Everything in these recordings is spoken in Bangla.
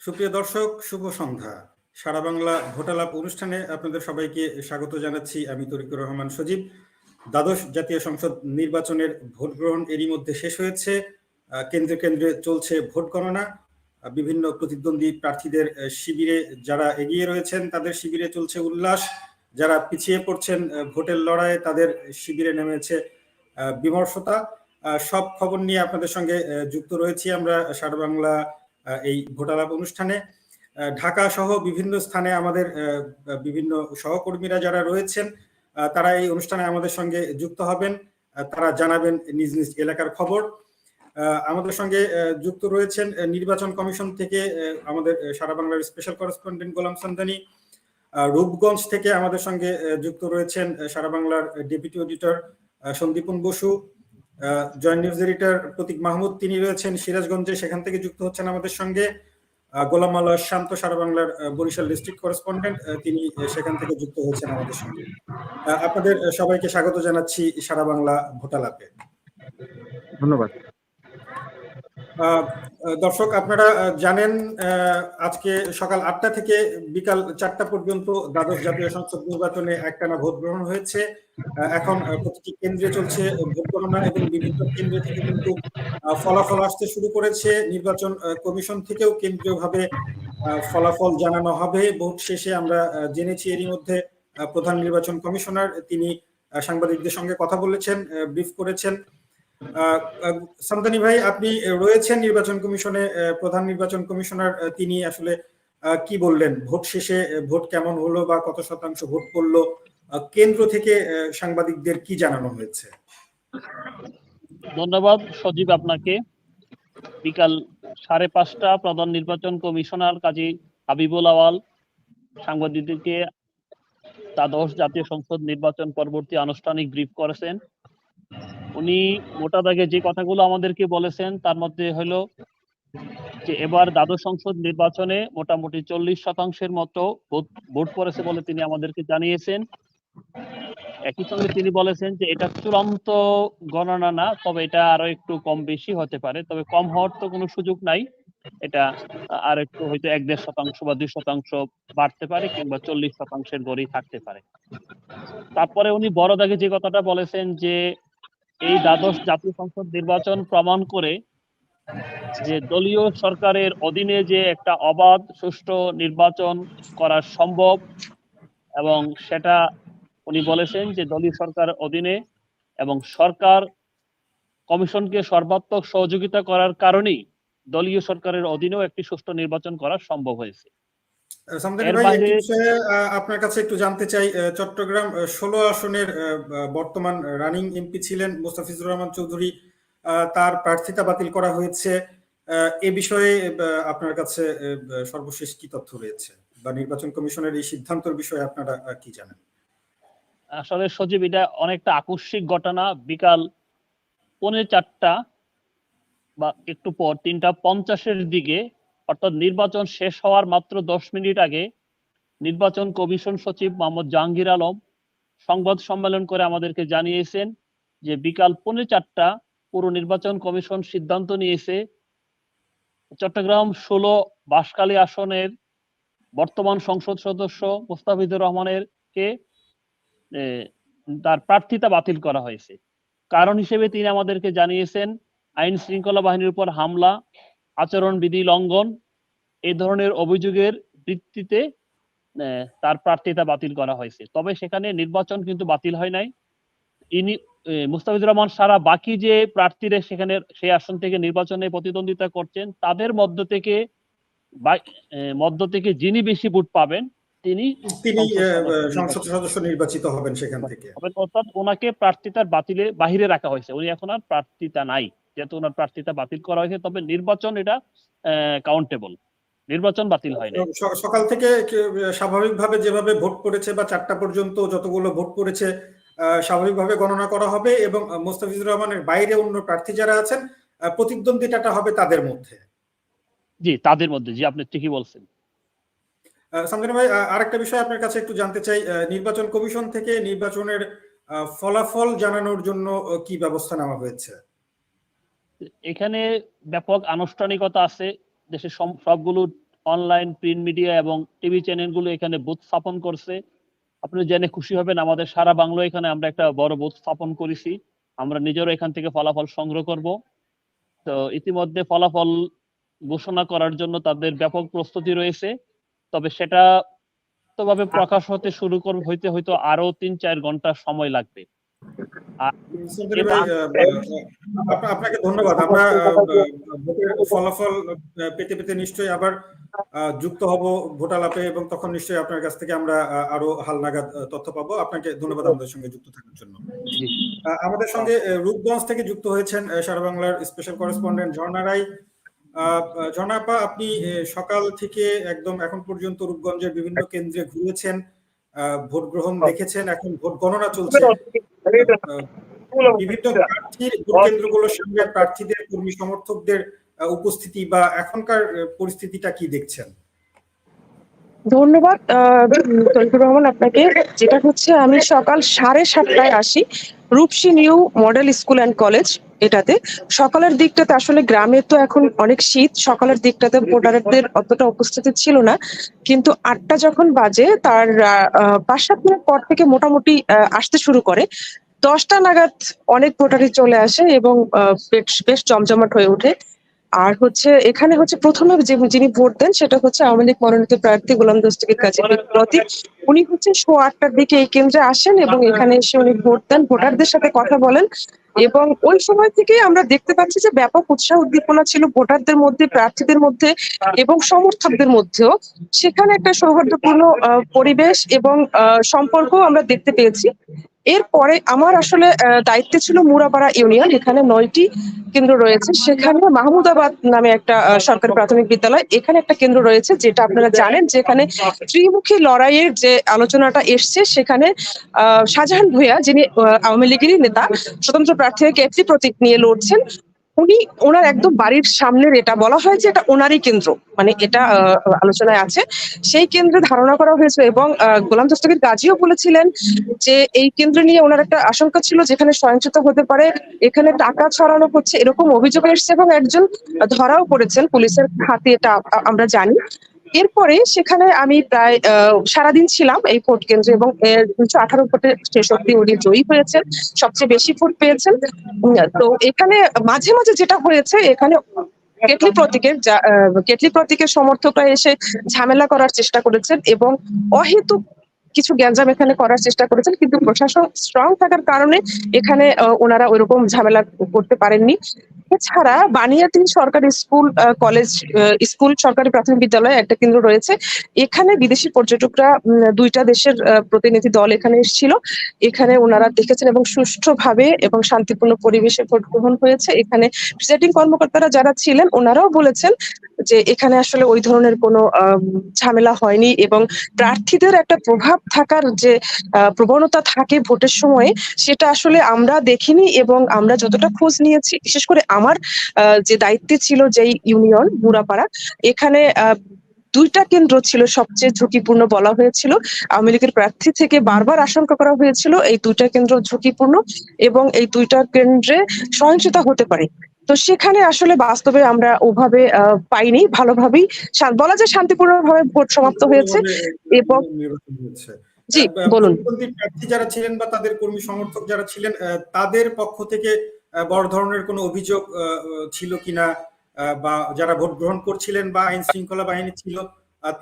সুপ্রিয় দর্শক, শুভ সন্ধ্যা। সারা বাংলা ভোটালাপ অনুষ্ঠানে আপনাদের সবাইকে স্বাগত জানাচ্ছি আমি তরিকুর রহমান সজীব। দ্বাদশ জাতীয় সংসদ নির্বাচনের ভোট গ্রহণ এরই মধ্যে শেষ হয়েছে। কেন্দ্রে কেন্দ্রে চলছে ভোট গণনা। বিভিন্ন প্রতিদ্বন্দ্বী প্রার্থীদের শিবিরে যারা এগিয়ে রয়েছেন, তাদের শিবিরে চলছে উল্লাস। যারা পিছিয়ে পড়ছেন ভোটের লড়াইয়ে তাদের শিবিরে নেমেছে বিমর্ষতা। সব খবর নিয়ে আপনাদের সঙ্গে যুক্ত রয়েছি আমরা সারা বাংলা এই ভোটালাপ অনুষ্ঠানে ঢাকা সহ বিভিন্ন স্থানে আমাদের বিভিন্ন সহকর্মীরা যারা রয়েছেন তারা এই অনুষ্ঠানে আমাদের সঙ্গে যুক্ত হবেন। তারা জানাবেন নিজ নিজ এলাকার খবর। আমাদের সঙ্গে যুক্ত রয়েছেন নির্বাচন কমিশন থেকে আমাদের সারা বাংলার স্পেশাল করেসপন্ডেন্ট গোলাম সান্দানি রূপগঞ্জ থেকে আমাদের সঙ্গে যুক্ত রয়েছেন সারা বাংলার deputy auditor Sandipan Basu. Joint news editor Pratik Mahmud, তিনি রয়েছেন সিরাজগঞ্জে, সেখান থেকে যুক্ত হচ্ছেন আমাদের সঙ্গে। গোলাম আল্লাহ শান্ত সারা বাংলার বরিশাল ডিস্ট্রিক্ট করেসপন্ডেন্ট তিনি সেখান থেকে যুক্ত হয়েছেন আমাদের সঙ্গে। আপনাদের সবাইকে স্বাগত জানাচ্ছি সারা বাংলা ভোটালাপে ধন্যবাদ। দর্শক, আপনারা জানেন আজকে সকাল আটটা থেকে বিকাল চারটা পর্যন্ত দ্বাদশ জাতীয় সংসদ নির্বাচনে একটানা ভোট গ্রহণ হয়েছে। এখন প্রতিটি কেন্দ্রে চলছে ভোট গণনা এবং বিভিন্ন কেন্দ্র থেকে কিন্তু ফলাফল আসতে শুরু করেছে। নির্বাচন কমিশন থেকেও কেন্দ্রীয়ভাবে ফলাফল জানানো হবে। ভোট শেষে আমরা জেনেছি এরই মধ্যে প্রধান নির্বাচন কমিশনার, তিনি সাংবাদিকদের সঙ্গে কথা বলেছেন ব্রিফ করেছেন। সামদানি ভাই, আপনি রয়েছেন নির্বাচন কমিশনে প্রধান নির্বাচন কমিশনার তিনি আসলে কি বললেন? ভোট শেষে ভোট কেমন হলো বা কত শতাংশ ভোট পড়ল? কেন্দ্র থেকে সাংবাদিকদের কি জানানো হয়েছে? ধন্যবাদ সজীব আপনাকে। বিকাল সাড়ে পাঁচটা, প্রধান নির্বাচন কমিশনার কাজী হাবিবুল আওয়াল সাংবাদিকদেরকে দ্বাদশ জাতীয় সংসদ নির্বাচন পরবর্তী আনুষ্ঠানিক ব্রিফ করেছেন। উনি মোটা দাগে যে কথাগুলো আমাদেরকে বলেছেন, তার মধ্যে হলো যে এবার দ্বাদশ সংসদ নির্বাচনে মোটামুটি চল্লিশ শতাংশের মতো ভোট পড়েছে বলে তিনি আমাদেরকে জানিয়েছেন। একই সঙ্গে তিনি বলেছেন যে এটা চূড়ান্ত গণনা না, তবে এটা আরও একটু কম বেশি হতে পারে, তবে কম হওয়ার তো কোনো সুযোগ নাই। এটা আর একটু হয়তো এক দেড় শতাংশ বা দুই শতাংশ বাড়তে পারে কিংবা চল্লিশ শতাংশের গড়েই থাকতে পারে। তারপরে উনি বড় দাগে যে কথাটা বলেছেন যে এই দ্বাদশ জাতীয় সংসদ নির্বাচন প্রমাণ করে যে দলীয় সরকারের অধীনে যে একটা অবাধ, সুষ্ঠু নির্বাচন করা সম্ভব এবং সেটা উনি বলেছেন যে দলীয় সরকার অধীনে এবং সরকার কমিশনকে সর্বাত্মক সহযোগিতা করার কারণেই দলীয় সরকারের অধীনেও একটি সুষ্ঠু নির্বাচন করা সম্ভব হয়েছে। আপনার কাছে একটু জানতে চাই চট্টগ্রাম ষোলো আসনের বর্তমান রানিং এমপি ছিলেন মোস্তাফিজুর রহমান চৌধুরী তার প্রার্থিতা বাতিল করা হয়েছে। এ বিষয়ে আপনার কাছে সর্বশেষ কি তথ্য রয়েছে? বা নির্বাচন কমিশনের এই সিদ্ধান্তের বিষয়ে আপনারা কি জানেন? আসলে সজীব এটা অনেকটা আকস্মিক ঘটনা। বিকাল পৌনে চারটা বা একটু পর তিনটা পঞ্চাশের দিকে অর্থাৎ নির্বাচন শেষ হওয়ার মাত্র দশ মিনিট আগে নির্বাচন কমিশন সচিব মোহাম্মদ জাহাঙ্গীর আলম সংবাদ সম্মেলন করে আমাদেরকে জানিয়েছেন যে বিকাল পৌনে চারটা পুরো নির্বাচন কমিশন সিদ্ধান্ত নিয়েছে। চট্টগ্রাম ষোলো বাঁশখালী আসনের বর্তমান সংসদ সদস্য মুস্তাফিজুর রহমানের কে তার প্রার্থিতা বাতিল করা হয়েছে। কারণ হিসেবে তিনি আমাদেরকে জানিয়েছেন আইন শৃঙ্খলা বাহিনীর উপর হামলা আচরণবিধি লঙ্ঘন এই ধরনের অভিযোগের ভিত্তিতে এ, তার প্রার্থিতা বাতিল করা হয়েছে। তবে সেখানে নির্বাচন কিন্তু বাতিল হয় নাই। ইনি মুস্তাফিজুর রহমান সারা বাকি যে প্রার্থীরা সেখানে সেই আসন থেকে নির্বাচনে প্রতিদ্বন্দ্বিতা করছেন তাদের মধ্য থেকে মধ্য থেকে যিনি বেশি ভোট পাবেন তিনি তিনি সংসদ সদস্য নির্বাচিত হবেন সেখান থেকে। অর্থাৎ ওনাকে প্রার্থিতার বাতিলে বাহিরে রাখা হয়েছে। উনি এখন আর প্রার্থিতা নাই। যেহেতু ওনার প্রার্থিতা বাতিল করা হয়েছে তবে নির্বাচন এটা কাউন্টেবল নির্বাচন বাতিল হয় না সকাল থেকে স্বাভাবিকভাবে যেভাবে ভোট পড়েছে বা চারটা পর্যন্ত যতগুলো ভোট পড়েছে স্বাভাবিকভাবে গণনা করা হবে এবং মোস্তাফিজুর রহমানের বাইরে অন্য প্রার্থী যারা আছেন প্রতিদ্বন্দ্বিতাটা হবে তাদের মধ্যে। জি তাদের মধ্যে জি আপনি ঠিকই বলছেন। সামদানি ভাই আরেকটা বিষয় আপনার কাছে একটু জানতে চাই নির্বাচন কমিশন থেকে নির্বাচনের ফলাফল জানানোর জন্য কি ব্যবস্থা নেওয়া হয়েছে? এখানে ব্যাপক আনুষ্ঠানিকতা আছে। দেশের সবগুলো অনলাইন প্রিন্ট মিডিয়া এবং টিভি চ্যানেলগুলো এখানে বুথ স্থাপন করছে। আপনি জেনে খুশি হবেন, আমাদের সারা বাংলা এখানে আমরা একটা বড় বুথ স্থাপন করেছি। আমরা নিজেরও এখান থেকে ফলাফল সংগ্রহ করব। তো ইতিমধ্যে ফলাফল ঘোষণা করার জন্য তাদের ব্যাপক প্রস্তুতি রয়েছে। তবে সেটা তবে প্রকাশ হতে শুরু করবে হইতে হয়তো আরও তিন চার ঘণ্টা সময় লাগবে। আপনাকে ধন্যবাদ। আমরা ফলাফল পেতে পেতে নিশ্চয়ই আবার যুক্ত হব ভোটালাপে এবং তখন নিশ্চয়ই আপনার কাছ থেকে আমরা আরও হালনাগাদ তথ্য পাবো। আপনাকে ধন্যবাদ আমাদের সঙ্গে যুক্ত থাকার জন্য। আমাদের সঙ্গে রূপগঞ্জ থেকে যুক্ত হয়েছেন সারা বাংলার স্পেশাল করেসপন্ডেন্ট ঝর্ণা রায়। আহ, ঝর্ণা আপনি সকাল থেকে একদম এখন পর্যন্ত রূপগঞ্জের বিভিন্ন কেন্দ্রে ঘুরেছেন। ভোট গ্রহণ দেখেছেন এখন ভোট গণনা চলছে। বিভিন্ন প্রার্থীর ভোট কেন্দ্রগুলোর সামনে প্রার্থীদের কর্মী সমর্থকদের আহ, উপস্থিতি বা এখনকার পরিস্থিতিটা কি দেখছেন? ধন্যবাদ আহ, তরিকুর রহমান আপনাকে। যেটা হচ্ছে আমি সকাল সাড়ে সাতটায় আসি Rupshi new model school and college. এটাতে। সকালের দিকটাতে আসলে গ্রামে তো এখন অনেক শীত, সকালের দিকটাতে ভোটারদের অতটা উপস্থিতি ছিল না। কিন্তু আটটা যখন বাজে, তার পাঁচ সাত মিনিট পর থেকে মোটামুটি আসতে শুরু করে। দশটা নাগাদ অনেক ভোটারই চলে আসে এবং বেশ বেশ জমজমাট হয়ে ওঠে। আর হচ্ছে, এখানে হচ্ছে প্রথমে যে যিনি ভোট দেন, সেটা হচ্ছে আওয়ামী লীগ মনোনীত প্রার্থী গোলাম দস্তগীর কাজী প্রতীক উনি হচ্ছে সোয়া আটটার দিকে এই কেন্দ্রে আসেন এবং এখানে এসে উনি ভোট দেন। ভোটারদের সাথে কথা বলেন। এবং ওই সময় থেকে আমরা দেখতে পাচ্ছি যে ব্যাপক উৎসাহ উদ্দীপনা ছিল ভোটারদের মধ্যে, প্রার্থীদের মধ্যে এবং সমর্থকদের মধ্যেও। সেখানে একটা সৌহার্দ্যপূর্ণ পরিবেশ এবং সম্পর্ক আমরা দেখতে পেয়েছি। এরপরে আমার আসলে দায়িত্বে ছিল মুরাপাড়া ইউনিয়ন এখানে নয়টি কেন্দ্র রয়েছে। সেখানে মাহমুদাবাদ নামে একটা সরকারি প্রাথমিক বিদ্যালয় এখানে একটা কেন্দ্র রয়েছে যেটা আপনারা জানেন যেখানে ত্রিমুখী লড়াইয়ের যে আলোচনাটা এসছে সেখানে আহ, শাহজাহান ভূয়া যিনি আওয়ামী লীগেরই নেতা স্বতন্ত্র প্রার্থী হয়ে কেতলি প্রতীক নিয়ে লড়ছেন উনি ওনার একদম বাড়ির সামনের এটা বলা হয় যে এটা ওনারই কেন্দ্র মানে এটা আলোচনায় আছে। সেই কেন্দ্রে ধারণা করা হয়েছে এবং গোলাম দস্তগীর গাজীও বলেছিলেন যে এই কেন্দ্র নিয়ে ওনার একটা আশঙ্কা ছিল যেখানে সহিংসতা হতে পারে, এখানে টাকা ছড়ানো হচ্ছে, এরকম অভিযোগ এসছে এবং একজন ধরাও পড়েছেন পুলিশের হাতে, এটা আমরা জানি। এরপরে সেখানে আমি প্রায় সারাদিন ছিলাম এই ভোট কেন্দ্রে এবং দুশো আঠারো ভোটে অব্দি উনি জয়ী হয়েছেন, সবচেয়ে বেশি ভোট পেয়েছেন। তো এখানে মাঝে মাঝে যেটা হয়েছে, এখানে কেটলি প্রতীকের কেটলি প্রতীকের সমর্থকরা এসে ঝামেলা করার চেষ্টা করেছেন এবং অহেতুক কিছু গ্যাঞ্জাম এখানে করার চেষ্টা করেছেন, কিন্তু প্রশাসন স্ট্রং থাকার কারণে এখানে ওনারা ওইরকম ঝামেলা করতে পারেননি। এছাড়া বানিয়াতিন সরকারি স্কুল কলেজ স্কুল, সরকারি প্রাথমিক বিদ্যালয় একটা কেন্দ্র রয়েছে। এখানে বিদেশি পর্যটকরা দুইটা দেশের প্রতিনিধি দল এখানে এসেছিল। এখানে ওনারা দেখেছেন এবং সুষ্ঠুভাবে এবং শান্তিপূর্ণ পরিবেশে ভোট গ্রহণ হয়েছে। এখানে প্রিসাইডিং কর্মকর্তারা যারা ছিলেন, ওনারাও বলেছেন যে এখানে আসলে ওই ধরনের কোনো ঝামেলা হয়নি এবং প্রার্থীদের একটা প্রভাব থাকার যে প্রবণতা থাকে ভোটের সময়, সেটা আসলে আমরা দেখিনি এবং আমরা যতটা খোঁজ নিয়েছি, বিশেষ করে আমার যে দায়িত্বে ছিল যেই ইউনিয়ন, মুরাপাড়া, এখানে দুইটা কেন্দ্র ছিল সবচেয়ে ঝুঁকিপূর্ণ বলা হয়েছিল। আওয়ামী লীগের প্রার্থী থেকে বারবার আশঙ্কা করা হয়েছিল, এই দুইটা কেন্দ্র ঝুঁকিপূর্ণ এবং এই দুইটা কেন্দ্রে সহিংসতা হতে পারে। তো সেখানে আসলে বাস্তবে আমরা ওভাবে পাইনি ভালোভাবেই। বলা যায় শান্তিপূর্ণভাবে ভোট সমাপ্ত হয়েছে। এবং জি বলুন। প্রার্থী যারা ছিলেন বা তাদের কর্মী সমর্থক যারা ছিলেন তাদের পক্ষ থেকে বড় ধরনের কোনো অভিযোগ ছিল কিনা বা যারা ভোট গ্রহণ করছিলেন বা আইন শৃঙ্খলা বাহিনী ছিল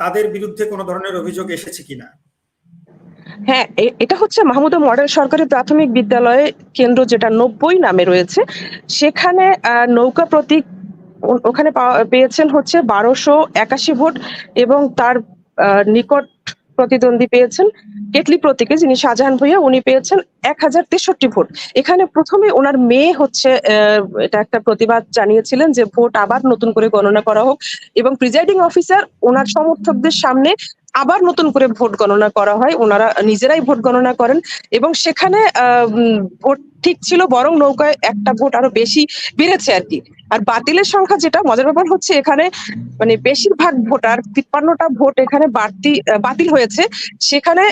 তাদের বিরুদ্ধে কোনো ধরনের অভিযোগ এসেছে কিনা? হ্যাঁ এটা হচ্ছে মাহমুদা মডেল সরকারি প্রাথমিক বিদ্যালয়ে কেন্দ্র যেটা নব্বই নামে রয়েছে। সেখানে নৌকা প্রতীক ওখানে পেয়েছেন হচ্ছে বারোশো একাশি ভোট এবং তার নিকট প্রতিদ্বন্দ্বী পেয়েছেন কেটলি প্রতীকে, যিনি শাহজাহান ভুইয়া, উনি পেয়েছেন এক হাজার তেষট্টি ভোট। এখানে প্রথমে ওনার মেয়ে হচ্ছে এটা একটা প্রতিবাদ জানিয়েছিলেন যে ভোট আবার নতুন করে গণনা করা হোক এবং প্রিজাইডিং অফিসার, ওনার সমর্থকদের সামনে আবার নতুন করে ভোট গণনা করা হয় ওনারা নিজেরাই ভোট গণনা করেন এবং সেখানে আহ, ভোট ঠিক ছিল বরং নৌকায় একটা ভোট আরও বেশি বেড়েছে আর কি। আর বাতিলের সংখ্যা যেটা মজার ব্যাপার হচ্ছে এখানে মানে বেশিরভাগ ভোটার তিপ্পান্নটা ভোট এখানে বাড়তি বাতিল হয়েছে। সেখানে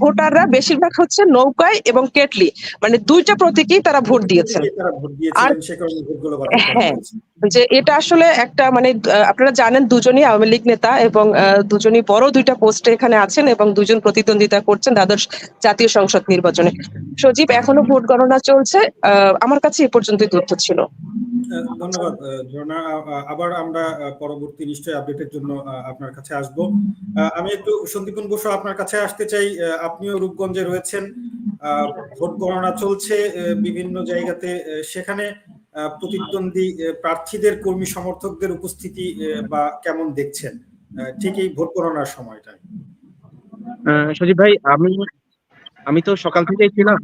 ভোটাররা বেশিরভাগ হচ্ছে নৌকায় এবং কেটলি মানে দুইটা প্রতীকেই তারা ভোট দিয়েছেন। করা হ্যাঁ। যে এটা আসলে একটা মানে আপনারা জানেন দুজনই আওয়ামী লীগ নেতা এবং দুজনই বড় দুইটা পোস্টে এখানে আছেন এবং দুজন প্রতিদ্বন্দ্বিতা করছেন দ্বাদশ জাতীয় সংসদ নির্বাচনে। সজীব এখনও ভোট গণনা চলছে? আহ, আমার কাছে এ পর্যন্তই তথ্য ছিল। ধন্যবাদ ঝর্ণা। আবার আমরা পরবর্তী নিশ্চয়ই আপডেটের জন্য আপনার কাছে আসব। আহ, আমি একটু সন্দীপন বসু আপনার কাছে আসতে চাই। আপনিও রূপগঞ্জে রয়েছেন। আহ, ভোট গণনা চলছে আহ, বিভিন্ন জায়গাতে সেখানে আহ, প্রতিদ্বন্দ্বী প্রার্থীদের কর্মী সমর্থকদের উপস্থিতি বা কেমন দেখছেন? আহ, ঠিক এই ভোট গণনার সময়টায়। আহ, সজীব ভাই আমি আমি তো সকাল থেকেই ছিলাম।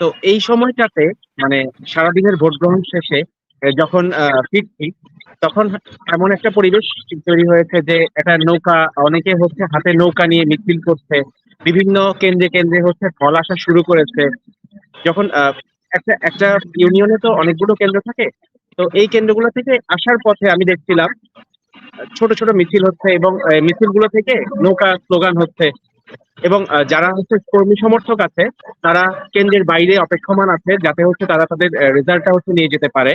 তো এই সময়টাতে মানে সারাদিনের ভোট গ্রহণ শেষে যখন ফিরছি, তখন এমন একটা পরিবেশ তৈরি হয়েছে যে একটা নৌকা, অনেকে হচ্ছে হাতে নৌকা নিয়ে মিছিল করছে, বিভিন্ন কেন্দ্রে কেন্দ্রে হচ্ছে ফল আসা শুরু করেছে। যখন একটা একটা ইউনিয়নে তো অনেকগুলো কেন্দ্র থাকে, তো এই কেন্দ্রগুলো থেকে আসার পথে আমি দেখছিলাম, ছোট ছোট মিছিল হচ্ছে এবং মিছিলগুলো থেকে নৌকা স্লোগান হচ্ছে এবং যারা হচ্ছে কর্মী সমর্থক আছে তারা কেন্দ্রের বাইরে অপেক্ষমান আছে যাতে হচ্ছে তারা তাদের রেজাল্টটা হচ্ছে নিয়ে যেতে পারে।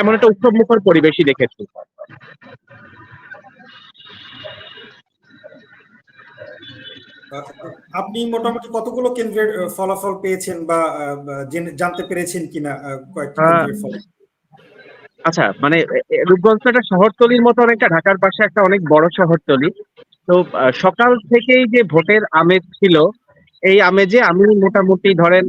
এমন একটা উৎসব মুখর পরিবেশই দেখেছি। আপনি মোটামুটি কতগুলো কেন্দ্রের ফলাফল পেয়েছেন বা জানতে পেরেছেন কিনা কয়েকটি কেন্দ্রের ফল আচ্ছা মানে রূপগঞ্জ একটা শহরতলির মতো অনেকটা ঢাকার পাশে একটা অনেক বড় শহরতলি। তো সকাল থেকেই যে ভোটের আমেজ ছিল, এই আমেজে আমি মোটামুটি ধরেন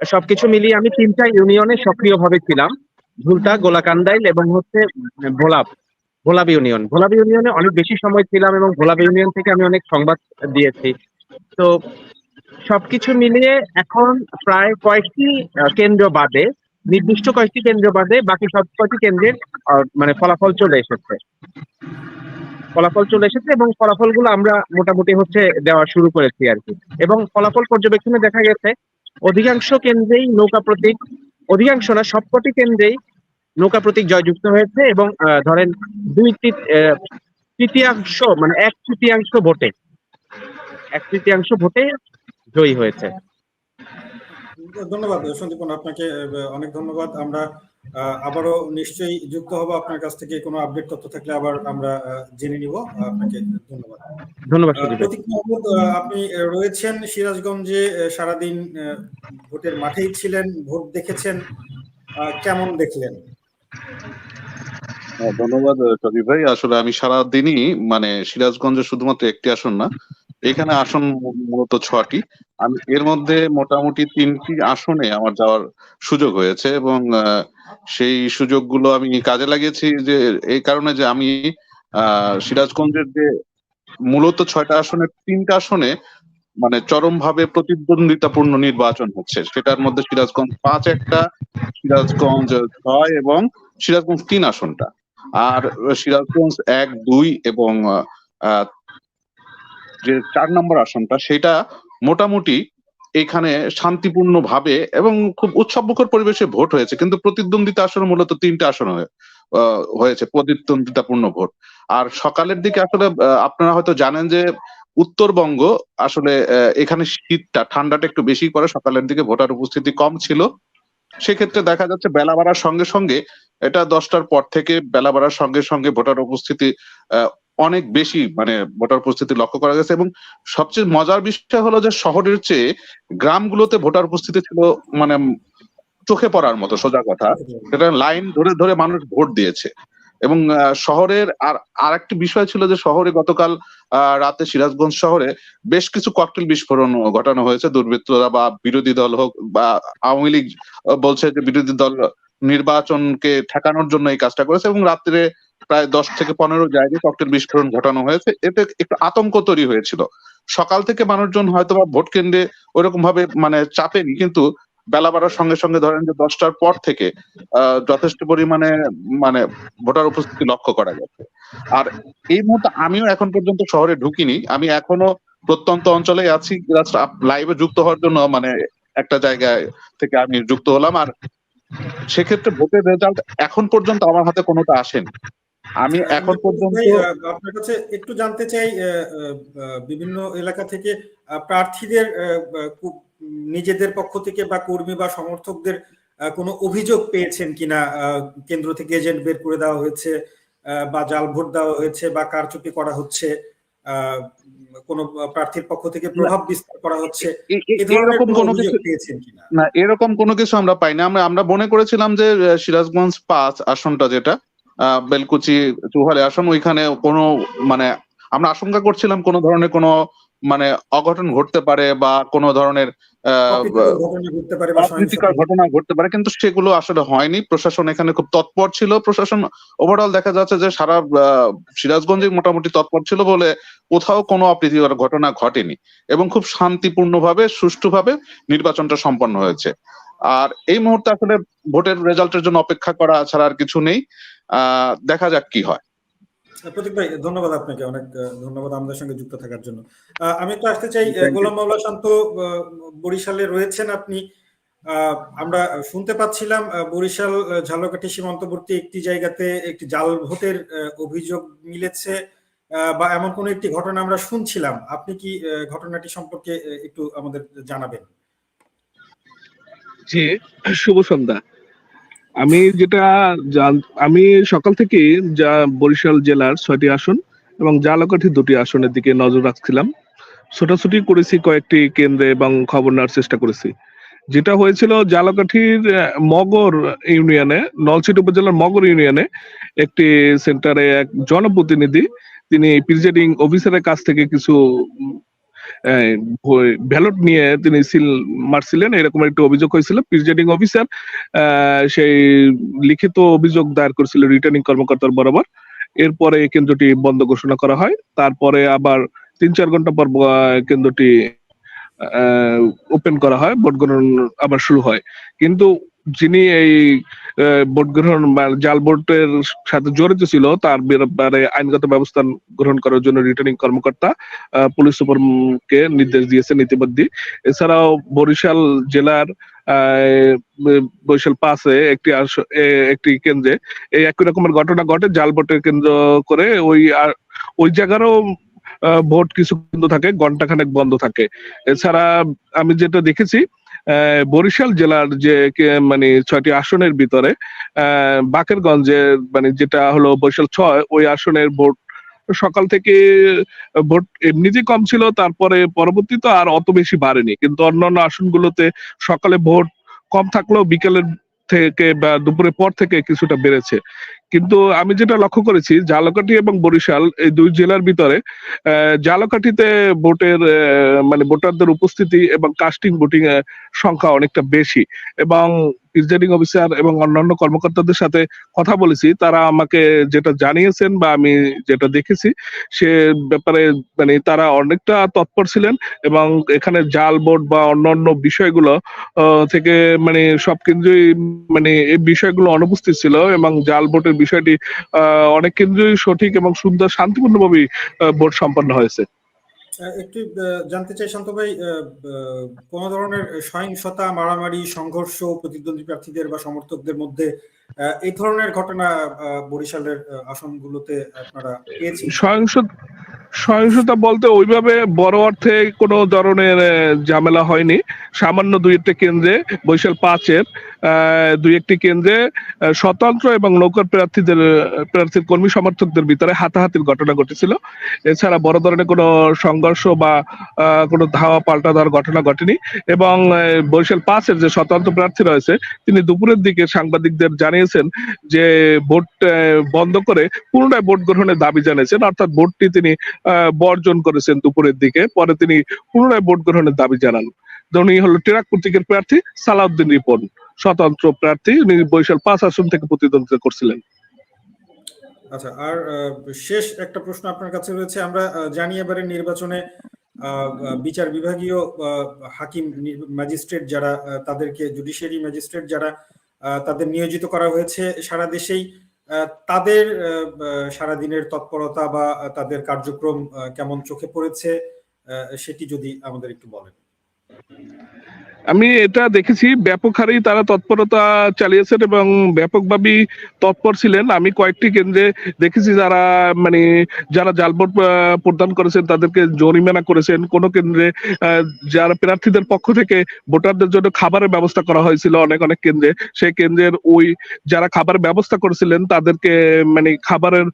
সবকিছু মিলিয়ে আমি তিনটা ইউনিয়নে সক্রিয়ভাবে ছিলাম। ঝুলতা গোলাকান্দাইল এবং হচ্ছে ভোলাপ ভোলাব ইউনিয়ন। ভোলাব ইউনিয়নে অনেক বেশি সময় ছিলাম এবং ভোলাব ইউনিয়ন থেকে আমি অনেক সংবাদ দিয়েছি। তো, সবকিছু মিলিয়ে এখন প্রায় কয়েকটি কেন্দ্র বাদে, নির্দিষ্ট কয়েকটি কেন্দ্র বাদে বাকি সব কয়টি কেন্দ্রের মানে ফলাফল চলে এসেছে। ফলাফল চলে এসেছে এবং ফলাফলগুলো আমরা মোটামুটি হচ্ছে দেওয়া শুরু করেছি আর কি। এবং ফলাফল পর্যবেক্ষণে দেখা গেছে, অধিকাংশ কেন্দ্রেই নৌকা প্রতীক, অধিকাংশ না, সবকটি কেন্দ্রেই নৌকা প্রতীক জয়যুক্ত হয়েছে এবং ধরেন দুই তৃতীয়াংশ মানে এক তৃতীয়াংশ ভোটে, এক তৃতীয়াংশ ভোটে জয়ী হয়েছে। ধন্যবাদ, সন্দীপন, আপনাকে অনেক ধন্যবাদ। আমরা আবারও নিশ্চয়ই যুক্ত হব। আপনার কাছ থেকে কোনো আপডেট তথ্য থাকলে আবার আমরা আহ, জেনে নিব। আপনাকে ধন্যবাদ। ধন্যবাদ। প্রতীক মাহমুদ আপনি রয়েছেন সিরাজগঞ্জে সারাদিন আহ, ভোটের মাঠেই ছিলেন ভোট দেখেছেন আহ, কেমন দেখলেন? হ্যাঁ, ধন্যবাদ সজীব ভাই। আসলে আমি সারা দিনই মানে সিরাজগঞ্জে শুধুমাত্র একটি আসন না এখানে আসন মূলত ছটি। আমি এর মধ্যে মোটামুটি তিনটি আসনে আমার যাওয়ার সুযোগ হয়েছে এবং আহ, সেই সুযোগগুলো আমি কাজে লাগিয়েছি যে, এই কারণে যে আমি আহ সিরাজগঞ্জের যে মূলত ছয়টা আসনে, তিনটা আসনে মানে চরমভাবে প্রতিদ্বন্দ্বিতাপূর্ণ নির্বাচন হচ্ছে। সেটার মধ্যে সিরাজগঞ্জ পাঁচ একটা, সিরাজগঞ্জ ছয় এবং সিরাজগঞ্জ তিন আসনটা। আর সিরাজগঞ্জ এক, দুই এবং যে চার নম্বর আসনটা, সেটা মোটামুটি এখানে শান্তিপূর্ণ ভাবে এবং খুব উৎসবমুখর পরিবেশে ভোট হয়েছে। কিন্তু প্রতিদ্বন্দ্বিতা আসলে মূলত তিনটা আসন হয়ে- হয়েছে, প্রতিদ্বন্দ্বিতাপূর্ণ ভোট। আর সকালের দিকে আসলে আপনারা হয়তো জানেন যে উত্তরবঙ্গ আসলে এখানে শীতটা, ঠান্ডাটা একটু বেশি পড়ে, সকালের দিকে ভোটার উপস্থিতি কম ছিল। সেক্ষেত্রে দেখা যাচ্ছে বেলা বাড়ার সঙ্গে সঙ্গে, এটা দশটার পর থেকে বেলা বাড়ার সঙ্গে সঙ্গে ভোটার উপস্থিতি অনেক বেশি মানে ভোটার উপস্থিতি লক্ষ্য করা গেছে এবং সবচেয়ে মজার বিষয় হলো যে শহরের চেয়ে গ্রামগুলোতে ভোটার উপস্থিতি ছিল মানে চোখে পড়ার মতো, সোজা কথা। সেটা লাইন ধরে ধরে মানুষ ভোট দিয়েছে। এবং শহরের আর আর একটি বিষয় ছিল যে শহরে গতকাল রাতে সিরাজগঞ্জ শহরে বেশ কিছু ককটেল বিস্ফোরণ ঘটানো হয়েছে। দুর্বৃত্তরা বা বিরোধী দল হোক বা আওয়ামী লীগ বলছে যে বিরোধী দল নির্বাচনকে ঠেকানোর জন্য এই কাজটা করেছে এবং রাত্রে প্রায় দশ থেকে পনেরো জায়গায় ককটেল বিস্ফোরণ ঘটানো হয়েছে। এতে একটু আতঙ্ক তৈরি হয়েছিল। সকাল থেকে মানুষজন হয়তো বা ভোট কেন্দ্রে ওইরকম ভাবে মানে চাপেনি কিন্তু বেলা বাড়ার সঙ্গে সঙ্গে ধরেন যে দশটার পর থেকে যথেষ্ট পরিমাণে মানে ভোটার উপস্থিতি লক্ষ্য করা গেছে। আর এই মুহূর্তে আমিও এখন পর্যন্ত শহরে ঢুকিনি। আমি এখনও প্রত্যন্ত অঞ্চলে আছি। লাইভে যুক্ত হওয়ার জন্য মানে একটা জায়গায় থেকে আমি যুক্ত হলাম। আর সেক্ষেত্রে ভোটের রেজাল্ট এখন পর্যন্ত আমার হাতে কোনোটা আসেনি। আমি এখন পর্যন্ত আপনার কাছে একটু জানতে চাই বিভিন্ন এলাকা থেকে প্রার্থীদের নিজেদের পক্ষ থেকে বা কর্মী বা সমর্থকদের কোনো অভিযোগ পেয়েছেন কিনা? কেন্দ্র থেকে এজেন্ট বের করে দেওয়া হয়েছে বা জাল ভোট দেওয়া হয়েছে বা কারচুপি করা হচ্ছে আহ, কোনো প্রার্থীর পক্ষ থেকে প্রভাব বিস্তার করা হচ্ছে এরকম কোনো কিছু পেয়েছেন কিনা? না এরকম কোনো কিছু আমরা পাই না আমরা আমরা মনে করেছিলাম যে সিরাজগঞ্জ পাঁচ আসনটা যেটা বেলকুচি চুহালে আসন ওইখানে কোনো মানে আমরা আশঙ্কা করছিলাম কোনো ধরনের কোনো মানে অঘটন ঘটতে পারে বা কোনো ধরনের ঘটনা ঘটতে পারে কিন্তু সেগুলো আসলে হয়নি। প্রশাসন এখানে খুব তৎপর ছিল। প্রশাসন ওভারঅল দেখা যাচ্ছে যে সারা সিরাজগঞ্জে মোটামুটি তৎপর ছিল বলে কোথাও কোনো অপ্রীতিকর ঘটনা ঘটেনি এবং খুব শান্তিপূর্ণভাবে সুষ্ঠুভাবে নির্বাচনটা সম্পন্ন হয়েছে। আর এই মুহূর্তে আসলে ভোটের রেজাল্টের জন্য অপেক্ষা করা ছাড়া আর কিছু নেই। দেখা যাক কি হয়। প্রতীক ভাই ধন্যবাদ আপনাকে অনেক ধন্যবাদ আমাদের সঙ্গে যুক্ত থাকার জন্য। আহ, আমি তো আসতে চাই. গোলাম মাওলা শান্ত বরিশালে রয়েছেন আপনি। আহ, আমরা শুনতে পাচ্ছিলাম আহ, বরিশাল ঝালকাঠি সীমান্তবর্তী একটি জায়গাতে একটি জাল ভোটের আহ, অভিযোগ মিলেছে আহ, বা এমন কোন একটি ঘটনা আমরা শুনছিলাম। আপনি কি আহ, ঘটনাটি সম্পর্কে একটু আমাদের জানাবেন? জি শুভ সন্ধ্যা। আমি যেটা আমি সকাল থেকে যা বরিশাল জেলার ছয়টি আসন এবং জালাকাঠি দুটি আসনের দিকে নজর রাখছিলাম। ছোটাছুটি করেছি কয়েকটি কেন্দ্রে এবং খবর নেওয়ার চেষ্টা করেছি। যেটা হয়েছিল জালাকাঠির মগর ইউনিয়নে, নলছিট উপজেলার মগর ইউনিয়নে একটি সেন্টারে এক জনপ্রতিনিধি, তিনি প্রিজাইডিং অফিসারের কাছ থেকে কিছু ব্যালট নিয়ে তিনি সিল মারছিলেন, এরকম একটা অভিযোগ হয়েছিল। প্রিজাইডিং অফিসার সেই লিখিত অভিযোগ দায়ের করেছিল রিটার্নিং কর্মকর্তার বরাবর। এরপরে কেন্দ্রটি বন্ধ ঘোষণা করা হয়। তারপরে আবার তিন চার ঘণ্টা পর কেন্দ্রটি ওপেন করা হয়। ভোট গ্রহণ আবার শুরু হয়। কিন্তু যিনি এই ভোট গ্রহণ জাল ভোটের সাথে জড়িত ছিল, তার ব্যাপারে আইনগত ব্যবস্থা গ্রহণ করার জন্য রিটার্নিং কর্মকর্তা পুলিশ সুপারকে নির্দেশ দিয়েছেন ইতিমধ্যে। এছাড়াও বরিশাল জেলার বরিশাল পাশে একটি একটি কেন্দ্রে এই একই রকমের ঘটনা ঘটে। জাল ভোটের কেন্দ্র করে ওই ওই জায়গারও ভোট কিছু বন্ধ থাকে ঘন্টাখানেক বন্ধ থাকে। এছাড়া আমি যেটা দেখেছি বরিশাল জেলার যে মানে ছয়টি আসনের ভিতরে বাকেরগঞ্জের মানে যেটা হলো বরিশাল ছয়, ওই আসনের ভোট সকাল থেকে ভোট এমনিতেই কম ছিল, তারপরে পরবর্তীতে আর অত বেশি বাড়েনি। কিন্তু অন্যান্য আসনগুলোতে সকালে ভোট কম থাকলেও বিকেলের থেকে বা দুপুরের পর থেকে কিছুটা বেড়েছে। কিন্তু আমি যেটা লক্ষ্য করেছি ঝালকাঠি এবং বরিশাল এই দুই জেলার ভিতরে ঝালকাঠিতে ভোটের মানে ভোটারদের উপস্থিতি এবং কাস্টিং ভোটিং এর সংখ্যা অনেকটা বেশি এবং প্রিজাইডিং অফিসার এবং অন্যান্য কর্মকর্তাদের সাথে কথা বলেছি। তারা আমাকে যেটা জানিয়েছেন বা আমি যেটা দেখেছি, সে ব্যাপারে মানে তারা অনেকটা তৎপর ছিলেন এবং এখানে জাল ভোট বা অন্যান্য বিষয়গুলো থেকে মানে সব কেন্দ্রই মানে এই বিষয়গুলো অনুপস্থিত ছিল এবং জাল ভোটের বিষয়টি অনেক কেন্দ্রই সঠিক এবং সুন্দর, শান্তিপূর্ণভাবেই ভোট সম্পন্ন হয়েছে। একটু জানতে চাই শান্ত ভাই কোন ধরনের সহিংসতা, মারামারি, সংঘর্ষ, প্রতিদ্বন্দ্বী প্রার্থীদের বা সমর্থকদের মধ্যে এই ধরনের ঘটনা বরিশালের আসনগুলোতে আপনারা পেয়েছেন? সহিংস সহিংসতা বলতে ওইভাবে বড় অর্থে কোনো ধরনের ঝামেলা হয়নি। সামান্য দুই একটা কেন্দ্রে বৈশাল পাঁচের দুই একটি কেন্দ্রে স্বতন্ত্র এবং নৌকার প্রার্থীদের প্রার্থীর কর্মী সমর্থকদের ভিতরে হাতাহাতির ঘটনা ঘটেছিল। এছাড়া বড় ধরনের কোনো সংঘর্ষ বা কোনো ধাওয়া পাল্টা দেওয়ার ঘটনা ঘটেনি এবং আহ, বরিশাল পাঁচের যে স্বতন্ত্র প্রার্থী রয়েছে তিনি দুপুরের দিকে সাংবাদিকদের জানিয়েছেন যে ভোট বন্ধ করে পুনরায় ভোট গ্রহণের দাবি জানিয়েছেন। অর্থাৎ ভোটটি তিনি বর্জন করেছেন দুপুরের দিকে। পরে তিনি পুনরায় ভোট গ্রহণের দাবি জানান। উনি হলো টেরাক প্রতীকের প্রার্থী সালাউদ্দিন রিপন। স্বতন্ত্র প্রার্থী উনি বরিশাল পাঁচ আসন থেকে প্রতিদ্বন্দ্বিতা করছিলেন। আচ্ছা আর শেষ একটা প্রশ্ন আপনার কাছে রয়েছে। আমরা জানি এবারে নির্বাচনে বিচার বিভাগীয় হাকিম ম্যাজিস্ট্রেট যারা তাদেরকে জুডিশিয়ারি ম্যাজিস্ট্রেট যারা তাদের নিয়োজিত করা হয়েছে সারা দেশেই। তাদের সারাদিনের তৎপরতা বা তাদের কার্যক্রম কেমন চোখে পড়েছে সেটি যদি আমাদের একটু বলেন। আমি এটা দেখেছি, ব্যাপক হারেই তারা তৎপরতা চালিয়েছেন এবং ব্যাপকভাবেই তৎপর ছিলেন। আমি কয়েকটি কেন্দ্রে দেখেছি যারা মানে যারা জালভোট প্রদান করেছেন তাদেরকে জরিমানা করেছেন। কোন কেন্দ্রে যারা প্রার্থীদের পক্ষ থেকে ভোটারদের জন্য খাবারের ব্যবস্থা করা হয়েছিল অনেক অনেক কেন্দ্রে। সেই কেন্দ্রের ওই যারা খাবারের ব্যবস্থা করেছিলেন তাদেরকে মানে খাবারের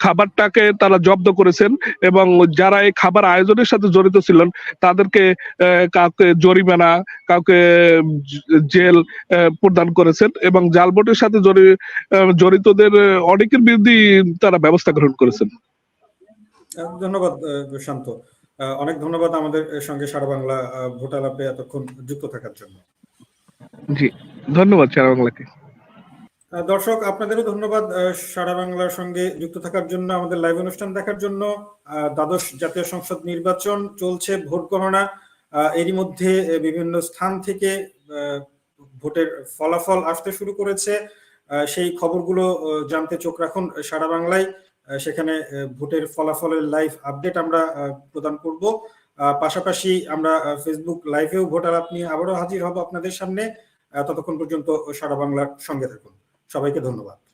খাবারটাকে তারা জব্দ করেছেন এবং যারা এই খাবার আয়োজনের সাথে জড়িত ছিলেন তাদেরকে কাউকে জরিমানা কাউকে জেল প্রদান করেছেন এবং জাল ভোটের সাথে জড়িতদের অনেকের বিরুদ্ধেই তারা ব্যবস্থা গ্রহণ করেছেন। ধন্যবাদ শান্ত অনেক ধন্যবাদ আমাদের সঙ্গে সারা বাংলা আহ, ভোট আলাপে এতক্ষণ যুক্ত থাকার জন্য। জি ধন্যবাদ সারা বাংলাকে। দর্শক, আপনাদেরও ধন্যবাদ সারা বাংলার সঙ্গে যুক্ত থাকার জন্য, আমাদের লাইভ অনুষ্ঠান দেখার জন্য। দ্বাদশ জাতীয় সংসদ নির্বাচন চলছে ভোট গণনা। এরই মধ্যে বিভিন্ন স্থান থেকে ভোটের ফলাফল আসতে শুরু করেছে। সেই খবরগুলো জানতে চোখ রাখুন সারা বাংলায়। সেখানে ভোটের ফলাফলের লাইভ আপডেট আমরা প্রদান করব। পাশাপাশি আমরা ফেসবুক লাইভেও ভোট আলাপ নিয়ে আবারও হাজির হব আপনাদের সামনে। ততক্ষণ পর্যন্ত সারা বাংলার সঙ্গে থাকুন। সবাইকে ধন্যবাদ।